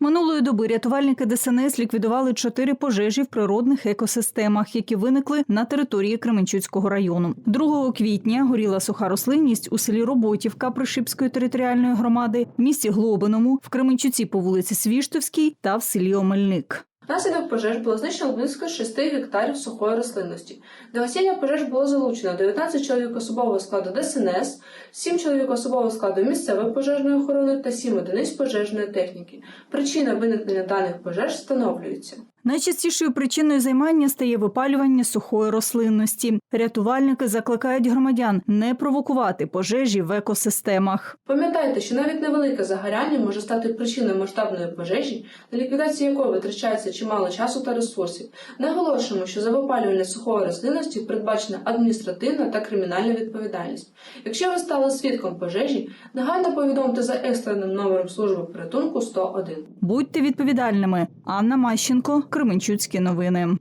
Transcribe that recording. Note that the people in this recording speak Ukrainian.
Минулої доби рятувальники ДСНС ліквідували чотири пожежі в природних екосистемах, які виникли на території Кременчуцького району. 2 квітня горіла суха рослинність у селі Роботівка Пришипської територіальної громади, в місті Глобиному, в Кременчуці по вулиці Свіштовській та в селі Омельник. Внаслідок пожеж було знищено близько 6 гектарів сухої рослинності. До гасіння пожеж було залучено 19 чоловік особового складу ДСНС, 7 чоловік особового складу місцевої пожежної охорони та 7 одиниць пожежної техніки. Причина виникнення даних пожеж встановлюється. Найчастішою причиною займання стає випалювання сухої рослинності. Рятувальники закликають громадян не провокувати пожежі в екосистемах. Пам'ятайте, що навіть невелике загоряння може стати причиною масштабної пожежі, на ліквідацію якої витрачається чимало часу та ресурсів. Наголошуємо, що за випалювання сухої рослинності передбачена адміністративна та кримінальна відповідальність. Якщо ви стали свідком пожежі, негайно повідомте за екстреним номером служби порятунку 101. Будьте відповідальними. Анна Мащенко, Кременчуцькі новини.